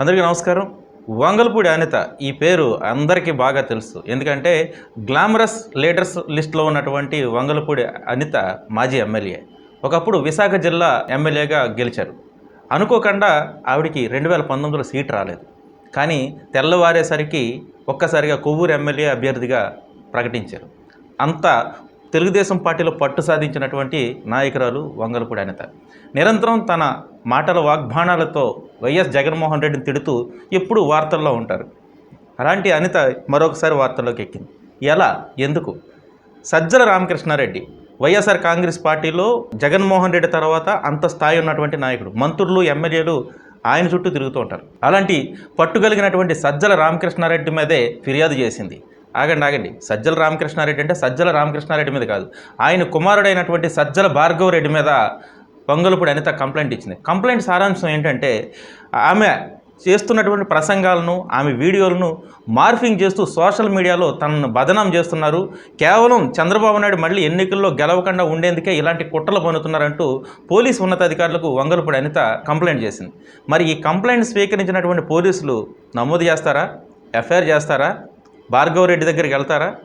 అందరికీ నమస్కారం. వంగల్పూడి అనిత ఈ పేరు అందరికీ బాగా తెలుసు. ఎందుకంటే గ్లామరస్ లీడర్స్ లిస్ట్లో ఉన్నటువంటి వంగలపూడి అనిత మాజీ ఎమ్మెల్యే. ఒకప్పుడు విశాఖ జిల్లా ఎమ్మెల్యేగా గెలిచారు. అనుకోకుండా ఆవిడికి రెండు వేల పంతొమ్మిదిలో సీట్ రాలేదు. కానీ తెల్లవారేసరికి ఒక్కసారిగా కొవ్వూరు ఎమ్మెల్యే అభ్యర్థిగా ప్రకటించారు. అంత తెలుగుదేశం పార్టీలో పట్టు సాధించినటువంటి నాయకురాలు వంగలపూడి అనిత. నిరంతరం తన మాటల వాగ్బాణాలతో వైఎస్ జగన్మోహన్ రెడ్డిని తిడుతూ ఎప్పుడూ వార్తల్లో ఉంటారు. అలాంటి అనిత మరొకసారి వార్తల్లోకి ఎక్కింది. ఎలా? ఎందుకు? సజ్జల రామకృష్ణారెడ్డి వైఎస్ఆర్ కాంగ్రెస్ పార్టీలో జగన్మోహన్ రెడ్డి తర్వాత అంత స్థాయి ఉన్నటువంటి నాయకుడు. మంత్రులు ఎమ్మెల్యేలు ఆయన చుట్టూ తిరుగుతూ ఉంటారు. అలాంటి పట్టుగలిగినటువంటి సజ్జల రామకృష్ణారెడ్డి మీదే ఫిర్యాదు చేసింది. ఆగండి ఆగండి. సజ్జల రామకృష్ణారెడ్డి అంటే సజ్జల రామకృష్ణారెడ్డి మీద కాదు. ఆయన కుమారుడైనటువంటి సజ్జల భార్గవ రెడ్డి మీద పొంగలపూడి అనిత కంప్లైంట్ ఇచ్చింది. కంప్లైంట్ సారాంశం ఏంటంటే ఆమె చేస్తున్నటువంటి ప్రసంగాలను ఆమె వీడియోలను మార్ఫింగ్ చేస్తూ సోషల్ మీడియాలో తనను బదనాం చేస్తున్నారు. కేవలం చంద్రబాబు నాయుడు మళ్ళీ ఎన్నికల్లో గెలవకుండా ఉండేందుకే ఇలాంటి కుట్రలు పన్నుతున్నారంటూ పోలీసు ఉన్నతాధికారులకు వంగలపూడి అనిత కంప్లైంట్ చేసింది. మరి ఈ కంప్లైంట్ స్వీకరించినటువంటి పోలీసులు నమోదు చేస్తారా? ఎఫ్ఐఆర్ చేస్తారా? భార్గవరెడ్డి దగ్గరికి వెళ్తారా?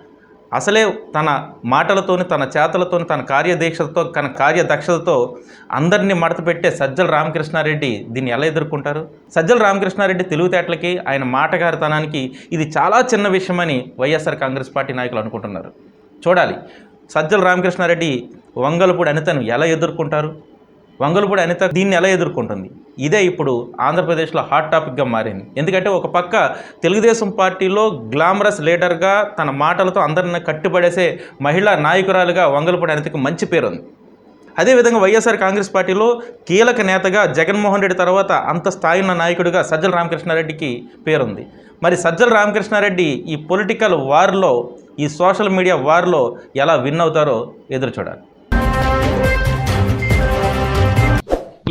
అసలే తన మాటలతోని తన చేతలతోని తన కార్యదీక్షతో తన కార్యదక్షతతో అందరినీ మడత పెట్టే సజ్జల రామకృష్ణారెడ్డి దీన్ని ఎలా ఎదుర్కొంటారు? సజ్జల రామకృష్ణారెడ్డి తెలివితేటలకి ఆయన మాటగారితనానికి ఇది చాలా చిన్న విషయమని వైఎస్ఆర్ కాంగ్రెస్ పార్టీ నాయకులు అనుకుంటున్నారు. చూడాలి. సజ్జల రామకృష్ణారెడ్డి వంగలపూడి అనితను ఎలా ఎదుర్కొంటారు? వంగలపూడి అనిత దీన్ని ఎలా ఎదుర్కొంటుంది? ఇదే ఇప్పుడు ఆంధ్రప్రదేశ్లో హాట్ టాపిక్గా మారింది. ఎందుకంటే ఒక పక్క తెలుగుదేశం పార్టీలో గ్లామరస్ లీడర్గా తన మాటలతో అందరిని కట్టుబడేసే మహిళా నాయకురాలుగా వంగలపూడి అనితకు మంచి పేరు ఉంది అదేవిధంగా వైఎస్ఆర్ కాంగ్రెస్ పార్టీలో కీలక నేతగా జగన్మోహన్ రెడ్డి తర్వాత అంత స్థాయి ఉన్న నాయకుడిగా సజ్జల రామకృష్ణారెడ్డికి పేరుంది. మరి సజ్జల రామకృష్ణారెడ్డి ఈ పొలిటికల్ వార్లో ఈ సోషల్ మీడియా వార్లో ఎలా విన్ అవుతారో ఎదురు చూడాలి